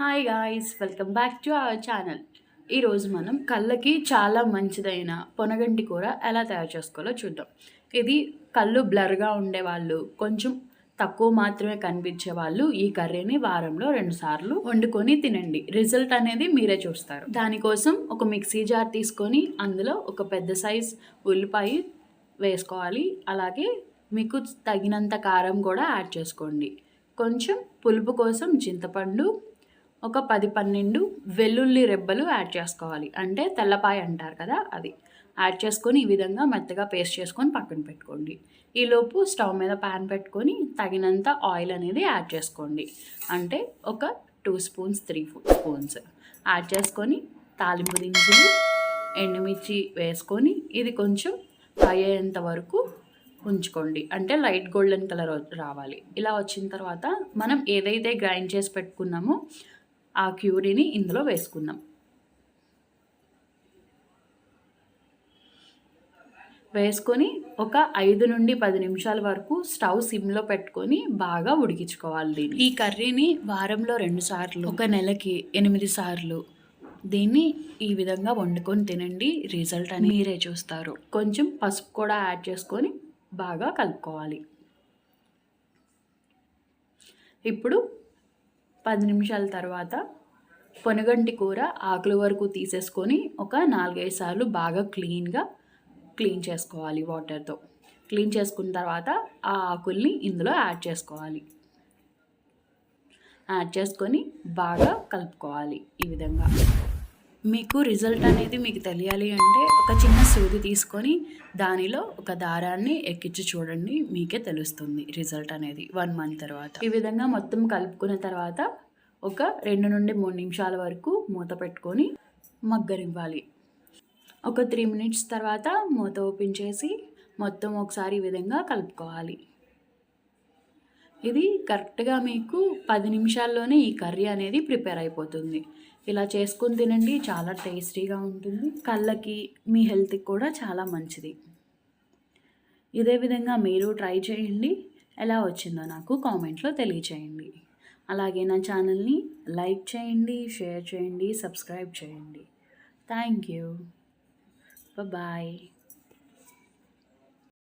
Hi guys welcome back to our channel ఈరోజు మనం కళ్ళకి చాలా మంచిదైన పొనగంటి కూర ఎలా తయారు చేసుకోవాలో చూద్దాం. ఇది కళ్ళు బ్లర్గా ఉండే వాళ్ళు కొంచెం తక్కువ మాత్రమే కనిపించే వాళ్ళు ఈ కర్రీని వారంలో రెండు సార్లు వండుకొని తినండి. రిజల్ట్ అనేది మీరే చూస్తారు. దానికోసం ఒక మిక్సీ జార్ తీసుకొని అందులో ఒక పెద్ద సైజ్ ఉల్లిపాయ వేసుకోవాలి. అలాగే మీకు తగినంత కారం కూడా యాడ్ చేసుకోండి. కొంచెం పులుపు కోసం చింతపండు ఒక పది పన్నెండు వెల్లుల్లి రెబ్బలు యాడ్ చేసుకోవాలి. అంటే తెల్లపాయ అంటారు కదా అది. యాడ్ చేసుకొని ఈ విధంగా మెత్తగా పేస్ట్ చేసుకొని పక్కన పెట్టుకోండి. ఈలోపు స్టవ్ మీద ప్యాన్ పెట్టుకొని తగినంత ఆయిల్ అనేది యాడ్ చేసుకోండి. అంటే ఒక two spoons three spoons add చేసుకొని తాలింపు దినుసులు ఎండుమిర్చి వేసుకొని ఇది కొంచెం ఫ్రై అయ్యేంత వరకు ఉంచుకోండి. అంటే లైట్ గోల్డెన్ కలర్ రావాలి. ఇలా వచ్చిన తర్వాత మనం ఏదైతే గ్రైండ్ చేసి పెట్టుకున్నామో ఆ క్యూరీని ఇందులో వేసుకుందాం. వేసుకొని ఒక ఐదు నుండి పది నిమిషాల వరకు స్టవ్ సిమ్లో పెట్టుకొని బాగా ఉడికించుకోవాలి దీన్ని. ఈ కర్రీని వారంలో రెండు సార్లు ఒక నెలకి ఎనిమిది సార్లు దీన్ని ఈ విధంగా వండుకొని తినండి రిజల్ట్ అని మీరే చూస్తారు. కొంచెం పసుపు కూడా యాడ్ చేసుకొని బాగా కలుపుకోవాలి. ఇప్పుడు పది నిమిషాల తర్వాత పొనగంటి కూర ఆకుల వరకు తీసేసుకొని ఒక నాలుగైదు సార్లు బాగా క్లీన్గా క్లీన్ చేసుకోవాలి వాటర్తో. క్లీన్ చేసుకున్న తర్వాత ఆ ఆకుల్ని ఇందులో యాడ్ చేసుకోవాలి. యాడ్ చేసుకొని బాగా కలుపుకోవాలి ఈ విధంగా. మీకు రిజల్ట్ అనేది మీకు తెలియాలి అంటే ఒక చిన్న సూది తీసుకొని దానిలో ఒక దారాన్ని ఎక్కించి చూడండి మీకే తెలుస్తుంది రిజల్ట్ అనేది వన్ మంత్ తర్వాత. ఈ విధంగా మొత్తం కలుపుకున్న తర్వాత ఒక రెండు నుండి మూడు నిమిషాల వరకు మూత పెట్టుకొని మగ్గనివ్వాలి. ఒక త్రీ మినిట్స్ తర్వాత మూత ఓపెన్ చేసి మొత్తం ఒకసారి ఈ విధంగా కలుపుకోవాలి. ఇది కరెక్ట్గా మీకు పది నిమిషాల్లోనే ఈ కర్రీ అనేది ప్రిపేర్ అయిపోతుంది. ఇలా చేసుకుని తినండి చాలా టేస్టీగా ఉంటుంది. కళ్ళకి మీ హెల్త్కి కూడా చాలా మంచిది. ఇదే విధంగా మీరు ట్రై చేయండి. ఎలా వచ్చిందో నాకు కామెంట్లో తెలియచేయండి. అలాగే నా ఛానల్ని లైక్ చేయండి షేర్ చేయండి సబ్స్క్రైబ్ చేయండి. Thank you. బాయ్